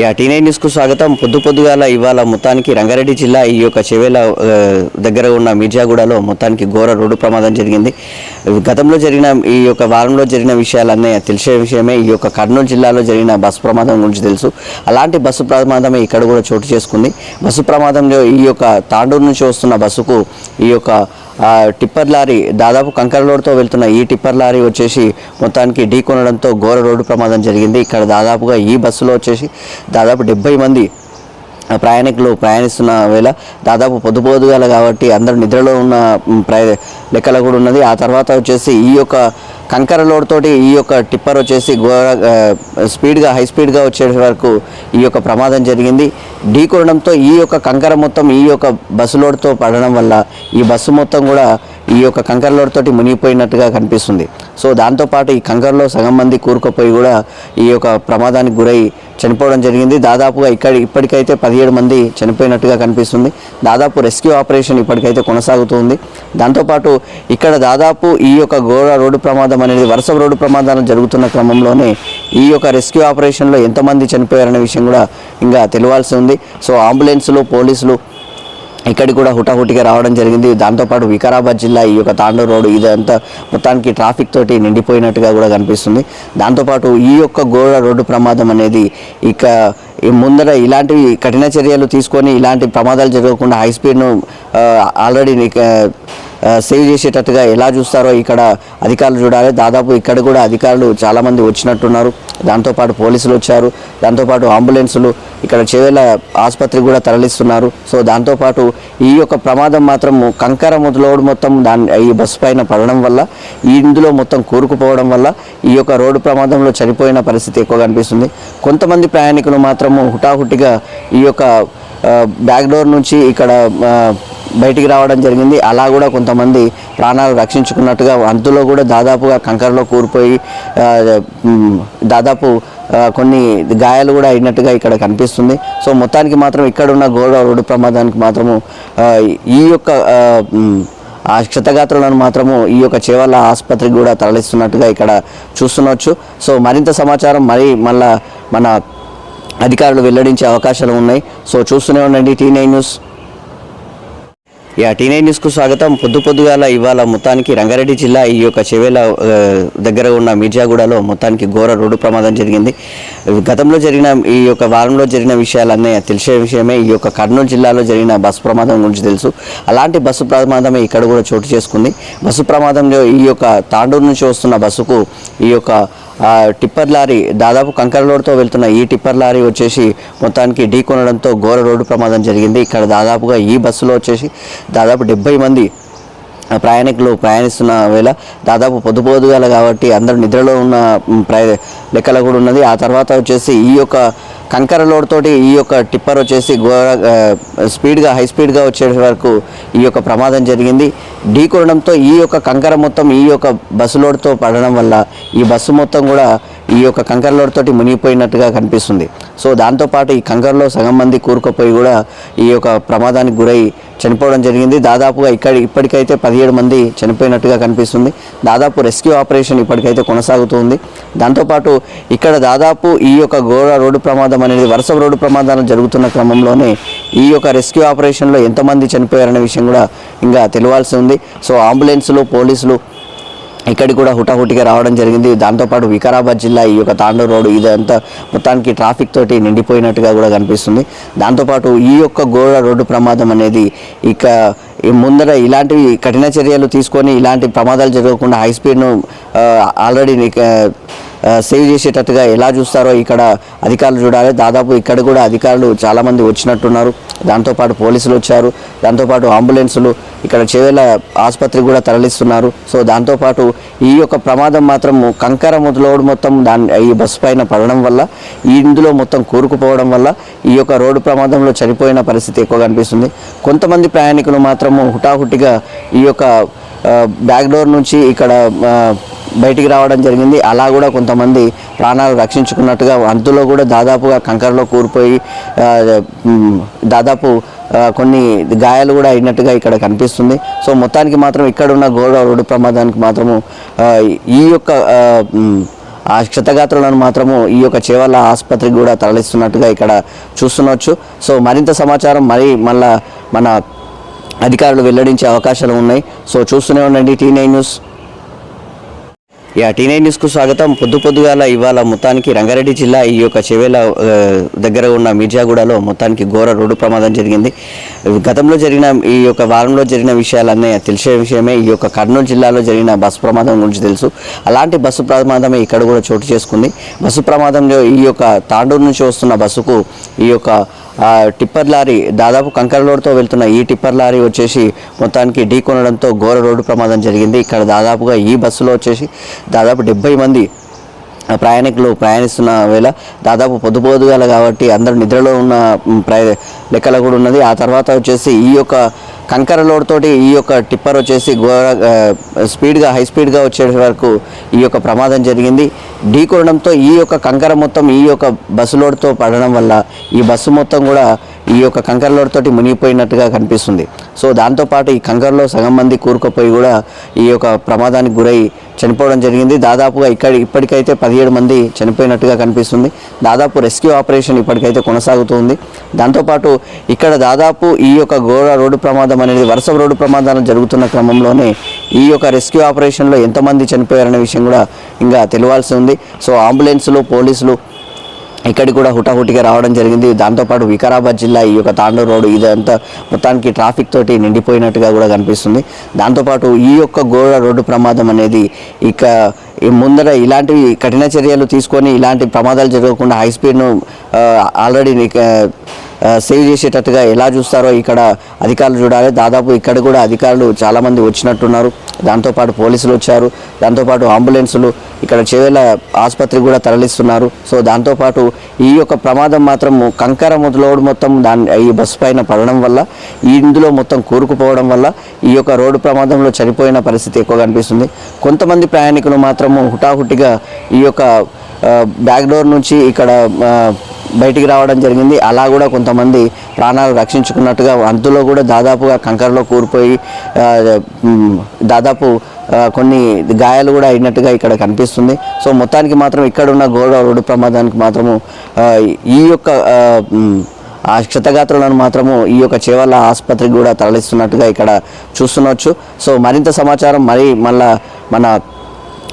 Yeah టీనే న్యూస్కు స్వాగతం. పొద్దు పొద్దుగాల ఇవాళ మొత్తానికి రంగారెడ్డి జిల్లా ఈ యొక్క చెవేల దగ్గర ఉన్న మిర్జాగూడలో మొత్తానికి ఘోర రోడ్డు ప్రమాదం జరిగింది. గతంలో జరిగిన ఈ యొక్క వారంలో జరిగిన విషయాలన్నీ తెలిసే విషయమే. ఈ యొక్క కర్నూలు జిల్లాలో జరిగిన బస్సు ప్రమాదం గురించి తెలుసు. అలాంటి బస్సు ప్రమాదమే ఇక్కడ కూడా చోటు చేసుకుంది. బస్సు ప్రమాదంలో ఈ యొక్క తాండూరు నుంచి వస్తున్న బస్సుకు ఈ యొక్క టిప్పర్ లారీ దాదాపు కంకర రోడ్తో వెళ్తున్న ఈ టిప్పర్ లారీ వచ్చేసి మొత్తానికి ఢీ కొనడంతో ఘోర రోడ్డు ప్రమాదం జరిగింది. ఇక్కడ దాదాపుగా ఈ బస్సులో వచ్చేసి దాదాపు డెబ్బై మంది ప్రయాణికులు ప్రయాణిస్తున్న వేళ దాదాపు పొద్దుపోదుగాల కాబట్టి అందరూ నిద్రలో ఉన్న ప్రయ లెక్కలు కూడా ఉన్నది. ఆ తర్వాత వచ్చేసి ఈ యొక్క కంకర లోడ్ తోటి ఈ యొక్క టిప్పర్ వచ్చేసి ఘోర స్పీడ్గా హై స్పీడ్గా వచ్చే వరకు ఈ యొక్క ప్రమాదం జరిగింది. ఢీ కొనడంతో ఈ యొక్క కంకర మొత్తం ఈ యొక్క బస్సు లోడ్తో పడడం వల్ల ఈ బస్సు మొత్తం కూడా ఈ యొక్క కంకర లోడ్ తోటి మునిగిపోయినట్టుగా కనిపిస్తుంది. సో దాంతోపాటు ఈ కంకరలో సగం మంది కూరుకుపోయి కూడా ఈ యొక్క ప్రమాదానికి గురై చనిపోవడం జరిగింది. దాదాపుగా ఇక్కడ ఇప్పటికైతే పదిహేడు మంది చనిపోయినట్టుగా కనిపిస్తుంది. దాదాపు రెస్క్యూ ఆపరేషన్ ఇప్పటికైతే కొనసాగుతుంది. దాంతోపాటు ఇక్కడ దాదాపు ఈ యొక్క ఘోర రోడ్డు ప్రమాదం అనేది వరుస రోడ్డు ప్రమాదాలు జరుగుతున్న క్రమంలోనే ఈ యొక్క రెస్క్యూ ఆపరేషన్లో ఎంతమంది చనిపోయారనే విషయం కూడా ఇంకా తెలియాల్సి ఉంది. సో అంబులెన్సులు పోలీసులు ఇక్కడికి కూడా హుటాహుటిగా రావడం జరిగింది. దాంతోపాటు వికారాబాద్ జిల్లా ఈ యొక్క తాండూరు రోడ్డు ఇదంతా మొత్తానికి ట్రాఫిక్ తోటి నిండిపోయినట్టుగా కూడా కనిపిస్తుంది. దాంతోపాటు ఈ యొక్క ఘోర రోడ్డు ప్రమాదం అనేది ఇక ఈ ముందర ఇలాంటివి కఠిన చర్యలు తీసుకొని ఇలాంటి ప్రమాదాలు జరగకుండా హై స్పీడ్ను ఆల్రెడీ సేవ్ చేసేటట్టుగా ఎలా చూస్తారో ఇక్కడ అధికారులు చూడాలి. దాదాపు ఇక్కడ కూడా అధికారులు చాలామంది వచ్చినట్టున్నారు. దాంతోపాటు పోలీసులు వచ్చారు. దాంతోపాటు అంబులెన్సులు ఇక్కడ చేవేల ఆసుపత్రికి కూడా తరలిస్తున్నారు. సో దాంతోపాటు ఈ యొక్క ప్రమాదం మాత్రం కంకర మొదలోడు మొత్తం దాని ఈ బస్సు పైన పడడం వల్ల ఈ ఇందులో మొత్తం కూరుకుపోవడం వల్ల ఈ యొక్క రోడ్డు ప్రమాదంలో చనిపోయిన పరిస్థితి ఎక్కువ కనిపిస్తుంది. కొంతమంది ప్రయాణికులు మాత్రము హుటాహుటిగా ఈ యొక్క ఆ, బ్యాక్ డోర్ నుంచి ఇక్కడ బయటికి రావడం జరిగింది. అలా కూడా కొంతమంది ప్రాణాలు రక్షించుకున్నట్టుగా అంతులో కూడా దాదాపుగా కంకరలో కూరిపోయి దాదాపు కొన్ని గాయాలు కూడా అయినట్టుగా ఇక్కడ కనిపిస్తుంది. సో మొత్తానికి మాత్రం ఇక్కడ ఉన్న గోడ రోడ్డు ప్రమాదానికి మాత్రము ఈ యొక్క ఆ, క్షతగాత్రులను మాత్రము ఈ యొక్క చేవల్ల ఆసుపత్రికి కూడా తరలిస్తున్నట్టుగా ఇక్కడ చూస్తున్నచ్చు. సో మరింత సమాచారం మరి మళ్ళా మన అధికారులు వెల్లడించే అవకాశాలు ఉన్నాయి. సో చూస్తూనే ఉండండి టీ నైన్ న్యూస్. యా టీ న్యూస్కు స్వాగతం. పొద్దు పొద్దుగాల ఇవాళ మొత్తానికి రంగారెడ్డి జిల్లా ఈ యొక్క చెవేల దగ్గర ఉన్న మిర్జాగూడలో మొత్తానికి ఘోర రోడ్డు ప్రమాదం జరిగింది. గతంలో జరిగిన ఈ యొక్క వారంలో జరిగిన విషయాలన్నీ తెలిసే విషయమే. ఈ యొక్క కర్నూలు జిల్లాలో జరిగిన బస్సు ప్రమాదం గురించి తెలుసు. అలాంటి బస్సు ప్రమాదమే ఇక్కడ కూడా చోటు చేసుకుంది. బస్సు ప్రమాదంలో ఈ యొక్క తాండూరు నుంచి వస్తున్న బస్సుకు ఈ యొక్క టిప్పర్ లారీ దాదాపు కంకర రోడ్తో వెళ్తున్న ఈ టిప్పర్ లారీ వచ్చేసి మొత్తానికి ఢీ కొనడంతో ఘోర రోడ్డు ప్రమాదం జరిగింది. ఇక్కడ దాదాపుగా ఈ బస్సులో వచ్చేసి దాదాపు డెబ్బై మంది ప్రయాణికులు ప్రయాణిస్తున్న వేళ దాదాపు పొద్దు కాబట్టి అందరూ నిద్రలో ఉన్న ప్రయ లెక్కలు కూడా ఉన్నది. ఆ తర్వాత వచ్చేసి ఈ యొక్క కంకర లోడ్ తోటి ఈ యొక్క టిప్పర్ వచ్చేసి ఘోర స్పీడ్గా హై స్పీడ్గా వచ్చే వరకు ఈ యొక్క ప్రమాదం జరిగింది. ఢీ కొనడంతో ఈ యొక్క కంకర మొత్తం ఈ యొక్క బస్సు లోడ్తో పడడం వల్ల ఈ బస్సు మొత్తం కూడా ఈ యొక్క కంకర లోడ్ తోటి మునిగిపోయినట్టుగా కనిపిస్తుంది. సో దాంతోపాటు ఈ కంకరలో సగం మంది కూరుకుపోయి కూడా ఈ యొక్క ప్రమాదానికి గురై చనిపోవడం జరిగింది. దాదాపుగా ఇక్కడ ఇప్పటికైతే పదిహేడు మంది చనిపోయినట్టుగా కనిపిస్తుంది. దాదాపు రెస్క్యూ ఆపరేషన్ ఇప్పటికైతే కొనసాగుతుంది. దాంతోపాటు ఇక్కడ దాదాపు ఈ యొక్క ఘోర రోడ్డు ప్రమాదం అనేది వరుస రోడ్డు ప్రమాదాలు జరుగుతున్న క్రమంలోనే ఈ యొక్క రెస్క్యూ ఆపరేషన్లో ఎంతమంది చనిపోయారనే విషయం కూడా ఇంకా తెలియాల్సి ఉంది. సో అంబులెన్సులు పోలీసులు ఇక్కడికి కూడా హుటాహుటిగా రావడం జరిగింది. దాంతోపాటు వికారాబాద్ జిల్లా ఈ యొక్క తాండూరు రోడ్డు ఇదంతా మొత్తానికి ట్రాఫిక్ తోటి నిండిపోయినట్టుగా కూడా కనిపిస్తుంది. దాంతోపాటు ఈ యొక్క ఘోర రోడ్డు ప్రమాదం అనేది ఇక ఈ ముందర ఇలాంటివి కఠిన చర్యలు తీసుకొని ఇలాంటి ప్రమాదాలు జరగకుండా హై స్పీడ్ను ఆల్రెడీ సేవ్ చేసేటట్టుగా ఎలా చూస్తారో ఇక్కడ అధికారులు చూడాలి. దాదాపు ఇక్కడ కూడా అధికారులు చాలామంది వచ్చినట్టున్నారు. దాంతోపాటు పోలీసులు వచ్చారు. దాంతోపాటు అంబులెన్సులు ఇక్కడ చేవేల ఆసుపత్రికి కూడా తరలిస్తున్నారు. సో దాంతోపాటు ఈ యొక్క ప్రమాదం మాత్రం కంకర మొదలోడు మొత్తం దాని ఈ బస్సు పైన పడడం వల్ల ఈ ఇందులో మొత్తం కూరుకుపోవడం వల్ల ఈ యొక్క రోడ్డు ప్రమాదంలో చనిపోయిన పరిస్థితి ఎక్కువ కనిపిస్తుంది కొంతమంది ప్రయాణికులు మాత్రము హుటాహుటిగా ఈ యొక్క ఆ, బ్యాక్ డోర్ నుంచి ఇక్కడ బయటికి రావడం జరిగింది. అలా కూడా కొంతమంది ప్రాణాలు రక్షించుకున్నట్టుగా అందులో కూడా దాదాపుగా కంకరలో కూరిపోయి దాదాపు కొన్ని గాయాలు కూడా అయినట్టుగా ఇక్కడ కనిపిస్తుంది. సో మొత్తానికి మాత్రం ఇక్కడ ఉన్న గోడ రోడ్డు ప్రమాదానికి మాత్రము ఈ యొక్క ఆ, క్షతగాత్రులను మాత్రము ఈ యొక్క చేవల్ల ఆసుపత్రికి కూడా తరలిస్తున్నట్టుగా ఇక్కడ చూస్తున్నచ్చు. సో మరింత సమాచారం మరి మళ్ళా మన అధికారులు వెల్లడించే అవకాశాలు ఉన్నాయి. సో చూస్తూనే ఉండండి టీ నైన్ న్యూస్. యా టీనే న్యూస్కు స్వాగతం. పొద్దు పొద్దుగాల ఇవాళ మొత్తానికి రంగారెడ్డి జిల్లా ఈ యొక్క చెవేల దగ్గర ఉన్న మిర్జాగూడలో మొత్తానికి ఘోర రోడ్డు ప్రమాదం జరిగింది. గతంలో జరిగిన ఈ యొక్క వారంలో జరిగిన విషయాలన్నీ తెలిసే విషయమే. ఈ యొక్క కర్నూలు జిల్లాలో జరిగిన బస్సు ప్రమాదం గురించి తెలుసు. అలాంటి బస్సు ప్రమాదమే ఇక్కడ కూడా చోటు చేసుకుంది. బస్సు ప్రమాదంలో ఈ యొక్క తాండూరు నుంచి వస్తున్న బస్సుకు ఈ యొక్క టిప్పర్ లారీ దాదాపు కంకర రోడ్తో వెళ్తున్న ఈ టిప్పర్ లారీ వచ్చేసి మొత్తానికి ఢీ కొనడంతో ఘోర రోడ్డు ప్రమాదం జరిగింది. ఇక్కడ దాదాపుగా ఈ బస్సులో వచ్చేసి దాదాపు డెబ్బై మంది ప్రయాణికులు ప్రయాణిస్తున్న వేళ దాదాపు పొద్దుపోదుగాల కాబట్టి అందరూ నిద్రలో ఉన్న మ్, ప్రయ లెక్కల కూడా ఉన్నది. ఆ తర్వాత వచ్చేసి ఈ యొక్క కంకర లోడ్ తోటి ఈ యొక్క టిప్పర్ వచ్చేసి ఘోర స్పీడ్గా హై స్పీడ్గా వచ్చే వరకు ఈ యొక్క ప్రమాదం జరిగింది. ఢీ కొనడంతో ఈ యొక్క కంకర మొత్తం ఈ యొక్క బస్సు లోడ్తో పడడం వల్ల ఈ బస్సు మొత్తం కూడా ఈ యొక్క కంకర లోడ్తోటి మునిగిపోయినట్టుగా కనిపిస్తుంది. సో దాంతోపాటు ఈ కంకరలో సగం మంది కూరుకుపోయి కూడా ఈ యొక్క ప్రమాదానికి గురై చనిపోవడం జరిగింది. దాదాపుగా ఇక్కడ ఇప్పటికైతే పదిహేడు మంది చనిపోయినట్టుగా కనిపిస్తుంది. దాదాపు రెస్క్యూ ఆపరేషన్ ఇప్పటికైతే కొనసాగుతుంది. దాంతోపాటు ఇక్కడ దాదాపు ఈ యొక్క ఘోర రోడ్డు ప్రమాదం అనేది వరుస రోడ్డు ప్రమాదాలు జరుగుతున్న క్రమంలోనే ఈ యొక్క రెస్క్యూ ఆపరేషన్లో ఎంతమంది చనిపోయారనే విషయం కూడా ఇంకా తెలియాల్సి ఉంది. సో అంబులెన్సులు పోలీసులు ఇక్కడికి కూడా హుటాహుటిగా రావడం జరిగింది. దాంతోపాటు వికారాబాద్ జిల్లా ఈ యొక్క తాండూరు రోడ్డు ఇదంతా మొత్తానికి ట్రాఫిక్ తోటి నిండిపోయినట్టుగా కూడా కనిపిస్తుంది. దాంతోపాటు ఈ యొక్క గోడ రోడ్డు ప్రమాదం అనేది ఇక ఈ ముందర ఇలాంటివి కఠిన చర్యలు తీసుకొని ఇలాంటి ప్రమాదాలు జరగకుండా హై స్పీడ్ను ఆల్రెడీ సేవ్ చేసేటట్టుగా ఎలా చూస్తారో ఇక్కడ అధికారులు చూడాలి. దాదాపు ఇక్కడ కూడా అధికారులు చాలామంది వచ్చినట్టున్నారు. దాంతోపాటు పోలీసులు వచ్చారు దాంతోపాటు అంబులెన్సులు ఇక్కడ చేవేల ఆసుపత్రికి కూడా తరలిస్తున్నారు. సో దాంతోపాటు ఈ యొక్క ప్రమాదం మాత్రం కంకర మొదలోడు మొత్తం దాని ఈ బస్సు పైన పడడం వల్ల ఈ ఇందులో మొత్తం కూరుకుపోవడం వల్ల ఈ యొక్క రోడ్డు ప్రమాదంలో చనిపోయిన పరిస్థితి ఎక్కువ కనిపిస్తుంది కొంతమంది ప్రయాణికులు మాత్రము హుటాహుటిగా ఈ యొక్క ఆ, బ్యాక్ డోర్ నుంచి ఇక్కడ బయటికి రావడం జరిగింది. అలా కూడా కొంతమంది ప్రాణాలు రక్షించుకున్నట్టుగా అందులో కూడా దాదాపుగా కంకరలో కూరిపోయి దాదాపు కొన్ని గాయాలు కూడా అయినట్టుగా ఇక్కడ కనిపిస్తుంది. సో మొత్తానికి మాత్రం ఇక్కడ ఉన్న గోడ రోడ్డు ప్రమాదానికి మాత్రము ఈ యొక్క ఆ, క్షతగాత్రులను మాత్రము ఈ యొక్క చేవల్ల ఆసుపత్రికి కూడా తరలిస్తున్నట్టుగా ఇక్కడ చూస్తున్నచ్చు. సో మరింత సమాచారం మరి మళ్ళా మన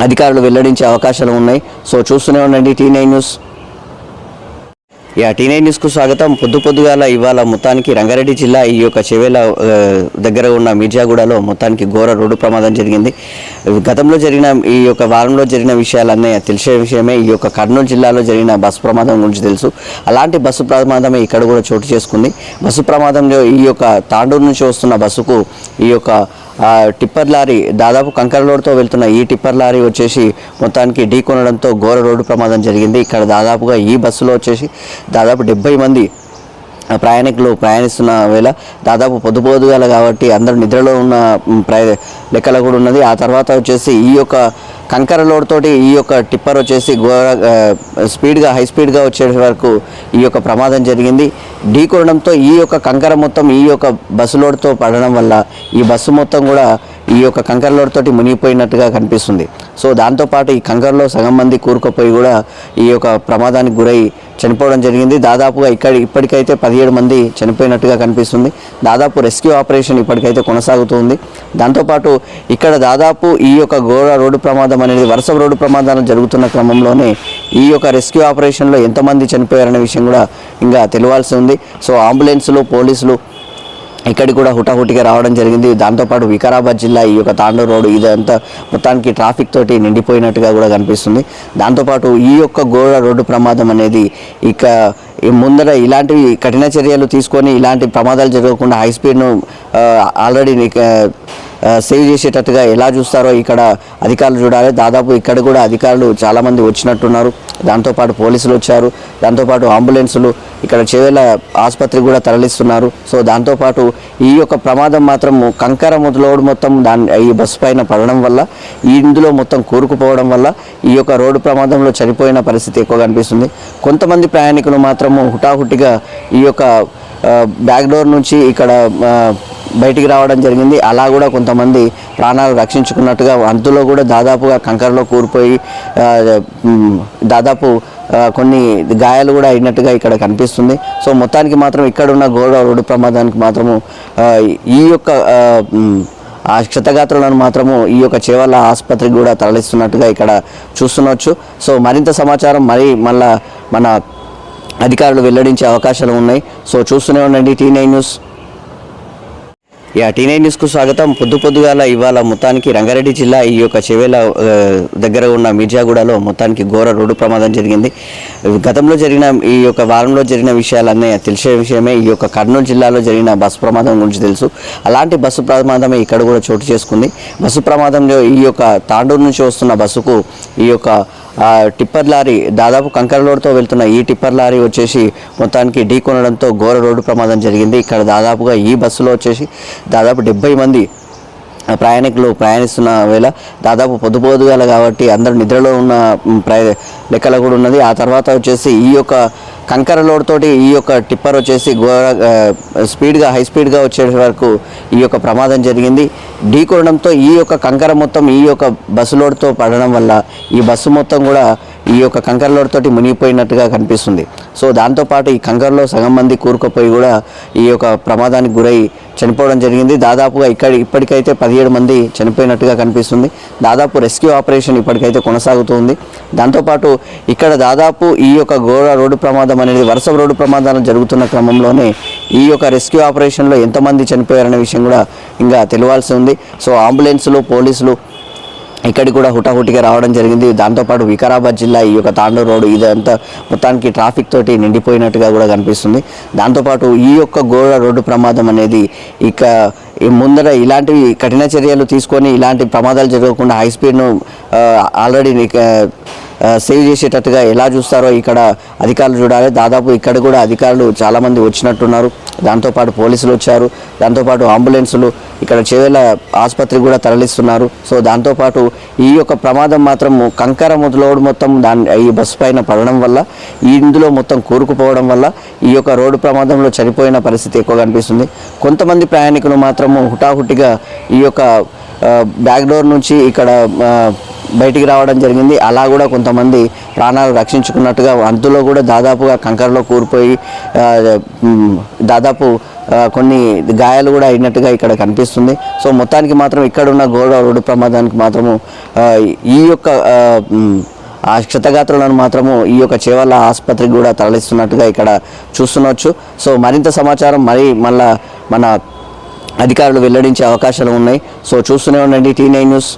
అధికారులు వెల్లడించే అవకాశాలు ఉన్నాయి. సో చూస్తూనే ఉండండి టీ నైన్ న్యూస్. యా టీ న్యూస్కు స్వాగతం. పొద్దు పొద్దుగాల ఇవాళ మొత్తానికి రంగారెడ్డి జిల్లా ఈ యొక్క చెవేల దగ్గర ఉన్న మిర్జాగూడలో మొత్తానికి ఘోర రోడ్డు ప్రమాదం జరిగింది. గతంలో జరిగిన ఈ యొక్క వారంలో జరిగిన విషయాలన్నీ తెలిసే విషయమే. ఈ యొక్క కర్నూలు జిల్లాలో జరిగిన బస్సు ప్రమాదం గురించి తెలుసు. అలాంటి బస్సు ప్రమాదమే ఇక్కడ కూడా చోటు చేసుకుంది. బస్సు ప్రమాదంలో ఈ యొక్క తాండూరు నుంచి వస్తున్న బస్సుకు ఈ యొక్క టిప్పర్ లారీ దాదాపు కంకర రోడ్తో వెళ్తున్న ఈ టిప్పర్ లారీ వచ్చేసి మొత్తానికి ఢీ కొనడంతో ఘోర రోడ్డు ప్రమాదం జరిగింది. ఇక్కడ దాదాపుగా ఈ బస్సులో వచ్చేసి దాదాపు డెబ్బై మంది ప్రయాణికులు ప్రయాణిస్తున్న వేళ దాదాపు పొద్దు కాబట్టి అందరూ నిద్రలో ఉన్న ప్రయ లెక్కల కూడా ఉన్నది. ఆ తర్వాత వచ్చేసి ఈ యొక్క కంకర లోడ్ తోటి ఈ యొక్క టిప్పర్ వచ్చేసి ఘోర స్పీడ్గా హై స్పీడ్గా వచ్చే వరకు ఈ యొక్క ప్రమాదం జరిగింది. ఢీ కొనడంతో ఈ యొక్క కంకర మొత్తం ఈ యొక్క బస్సు లోడ్తో పడడం వల్ల ఈ బస్సు మొత్తం కూడా ఈ యొక్క కంకర తోటి మునిగిపోయినట్టుగా కనిపిస్తుంది. సో దాంతోపాటు ఈ కంకరలో సగం మంది కూరుకుపోయి కూడా ఈ యొక్క ప్రమాదానికి గురై చనిపోవడం జరిగింది. దాదాపుగా ఇక్కడ ఇప్పటికైతే పదిహేడు మంది చనిపోయినట్టుగా కనిపిస్తుంది. దాదాపు రెస్క్యూ ఆపరేషన్ ఇప్పటికైతే కొనసాగుతుంది. దాంతోపాటు ఇక్కడ దాదాపు ఈ యొక్క ఘోర రోడ్డు ప్రమాదం అనేది వరుస రోడ్డు ప్రమాదాలు జరుగుతున్న క్రమంలోనే ఈ యొక్క రెస్క్యూ ఆపరేషన్లో ఎంతమంది చనిపోయారనే విషయం కూడా ఇంకా తెలియాల్సి ఉంది. సో అంబులెన్సులు పోలీసులు ఇక్కడికి కూడా హుటాహుటిగా రావడం జరిగింది. దాంతోపాటు వికారాబాద్ జిల్లా ఈ యొక్క తాండూరు రోడ్డు ఇదంతా మొత్తానికి ట్రాఫిక్ తోటి నిండిపోయినట్టుగా కూడా కనిపిస్తుంది. దాంతోపాటు ఈ యొక్క ఘోర రోడ్డు ప్రమాదం అనేది ఇక ఈ ముందర ఇలాంటివి కఠిన చర్యలు తీసుకొని ఇలాంటి ప్రమాదాలు జరగకుండా హై స్పీడ్ను ఆల్రెడీ సేవ్ చేసేటట్టుగా ఎలా చూస్తారో ఇక్కడ అధికారులు చూడాలి. దాదాపు ఇక్కడ కూడా అధికారులు చాలామంది వచ్చినట్టున్నారు. దాంతోపాటు పోలీసులు వచ్చారు. దాంతోపాటు అంబులెన్సులు ఇక్కడ చేవేల ఆసుపత్రికి కూడా తరలిస్తున్నారు. సో దాంతోపాటు ఈ యొక్క ప్రమాదం మాత్రం కంకర మొదలోడు మొత్తం దాని ఈ బస్సు పైన పడడం వల్ల ఈ ఇందులో మొత్తం కూరుకుపోవడం వల్ల ఈ యొక్క రోడ్డు ప్రమాదంలో చనిపోయిన పరిస్థితి ఎక్కువ కనిపిస్తుంది. కొంతమంది ప్రయాణికులు మాత్రము హుటాహుటిగా ఈ యొక్క ఆ, బ్యాక్ డోర్ నుంచి ఇక్కడ బయటికి రావడం జరిగింది. అలా కూడా కొంతమంది ప్రాణాలు రక్షించుకున్నట్టుగా అందులో కూడా దాదాపుగా కంకరలో కూరిపోయి దాదాపు కొన్ని గాయాలు కూడా అయినట్టుగా ఇక్కడ కనిపిస్తుంది. సో మొత్తానికి మాత్రం ఇక్కడ ఉన్న గోడ రోడ్డు ప్రమాదానికి మాత్రము ఈ యొక్క ఆ, క్షతగాత్రులను మాత్రము ఈ యొక్క చేవల్ల ఆసుపత్రికి కూడా తరలిస్తున్నట్టుగా ఇక్కడ చూస్తున్నచ్చు. సో మరింత సమాచారం మరి మళ్ళా మన అధికారులు వెల్లడించే అవకాశాలు ఉన్నాయి. సో చూస్తూనే ఉండండి టీ నైన్ న్యూస్. యా టీనే న్యూస్కు స్వాగతం. పొద్దు పొద్దుగాల ఇవాళ మొత్తానికి రంగారెడ్డి జిల్లా ఈ యొక్క చెవేల దగ్గర ఉన్న మిర్జాగూడలో మొత్తానికి ఘోర రోడ్డు ప్రమాదం జరిగింది. గతంలో జరిగిన ఈ యొక్క వారంలో జరిగిన విషయాలన్నీ తెలిసే విషయమే. ఈ యొక్క కర్నూలు జిల్లాలో జరిగిన బస్సు ప్రమాదం గురించి తెలుసు. అలాంటి బస్సు ప్రమాదమే ఇక్కడ కూడా చోటు చేసుకుంది. బస్సు ప్రమాదంలో ఈ యొక్క తాండూరు నుంచి వస్తున్న బస్సుకు ఈ యొక్క టిప్పర్ లారీ దాదాపు కంకర లోడ్తో వెళ్తున్న ఈ టిప్పర్ లారీ వచ్చేసి మొత్తానికి ఢీ కొనడంతో ఘోర రోడ్డు ప్రమాదం జరిగింది. ఇక్కడ దాదాపుగా ఈ బస్సులో వచ్చేసి దాదాపు డెబ్బై మంది ప్రయాణికులు ప్రయాణిస్తున్న వేళ దాదాపు పొద్దు కాబట్టి అందరూ నిద్రలో ఉన్న మ్, ప్రయ లెక్కలు కూడా ఉన్నది. ఆ తర్వాత వచ్చేసి ఈ యొక్క కంకర లోడ్ తోటి ఈ యొక్క టిప్పర్ వచ్చేసి ఘోర స్పీడ్గా హై స్పీడ్గా వచ్చే వరకు ఈ యొక్క ప్రమాదం జరిగింది. ఢీ కొనడంతో ఈ యొక్క కంకర మొత్తం ఈ యొక్క బస్సు లోడ్తో పడడం వల్ల ఈ బస్సు మొత్తం కూడా ఈ యొక్క కంకర లోడ్ తోటి మునిగిపోయినట్టుగా కనిపిస్తుంది. సో దాంతోపాటు ఈ కంకరలో సగం మంది కూరుకుపోయి కూడా ఈ యొక్క ప్రమాదానికి గురై చనిపోవడం జరిగింది. దాదాపుగా ఇక్కడ ఇప్పటికైతే పదిహేడు మంది చనిపోయినట్టుగా కనిపిస్తుంది. దాదాపు రెస్క్యూ ఆపరేషన్ ఇప్పటికైతే కొనసాగుతుంది. దాంతోపాటు ఇక్కడ దాదాపు ఈ యొక్క ఘోర రోడ్డు ప్రమాదం అనేది వరుస రోడ్డు ప్రమాదాలు జరుగుతున్న క్రమంలోనే ఈ యొక్క రెస్క్యూ ఆపరేషన్లో ఎంతమంది చనిపోయారనే విషయం కూడా ఇంకా తెలియాల్సి ఉంది. సో అంబులెన్సులు పోలీసులు ఇక్కడికి కూడా హుటాహుటిగా రావడం జరిగింది. దాంతోపాటు వికారాబాద్ జిల్లా ఈ యొక్క తాండూరు రోడ్డు ఇదంతా మొత్తానికి ట్రాఫిక్ తోటి నిండిపోయినట్టుగా కూడా కనిపిస్తుంది. దాంతోపాటు ఈ యొక్క గోడ రోడ్డు ప్రమాదం అనేది ఇక ఈ ముందర ఇలాంటివి కఠిన చర్యలు తీసుకొని ఇలాంటి ప్రమాదాలు జరగకుండా హై స్పీడ్ను ఆల్రెడీ సేవ్ చేసేటట్టుగా ఎలా చూస్తారో ఇక్కడ అధికారులు చూడాలి. దాదాపు ఇక్కడ కూడా అధికారులు చాలామంది వచ్చినట్టున్నారు. దాంతోపాటు పోలీసులు వచ్చారు. దాంతోపాటు అంబులెన్సులు ఇక్కడ చేవేల ఆసుపత్రికి కూడా తరలిస్తున్నారు. సో దాంతోపాటు ఈ యొక్క ప్రమాదం మాత్రం కంకర మొదలోడు మొత్తం దాని ఈ బస్సు పైన పడడం వల్ల ఈ ఇందులో మొత్తం కూరుకుపోవడం వల్ల ఈ యొక్క రోడ్డు ప్రమాదంలో చనిపోయిన పరిస్థితి ఎక్కువ కనిపిస్తుంది కొంతమంది ప్రయాణికులు మాత్రము హుటాహుటిగా ఈ యొక్క ఆ, బ్యాక్ డోర్ నుంచి ఇక్కడ బయటికి రావడం జరిగింది. అలా కూడా కొంతమంది ప్రాణాలు రక్షించుకున్నట్టుగా అందులో కూడా దాదాపుగా కంకరలో కూరిపోయి దాదాపు కొన్ని గాయాలు కూడా అయినట్టుగా ఇక్కడ కనిపిస్తుంది. సో మొత్తానికి మాత్రం ఇక్కడ ఉన్న గోడ రోడ్డు ప్రమాదానికి మాత్రము ఈ యొక్క ఆ, క్షతగాత్రులను మాత్రము ఈ యొక్క చేవల్ల ఆసుపత్రికి కూడా తరలిస్తున్నట్టుగా ఇక్కడ చూస్తున్నచ్చు. సో మరింత సమాచారం మరి మళ్ళా మన అధికారులు వెల్లడించే అవకాశాలు ఉన్నాయి. సో చూస్తూనే ఉండండి టీ నైన్ న్యూస్.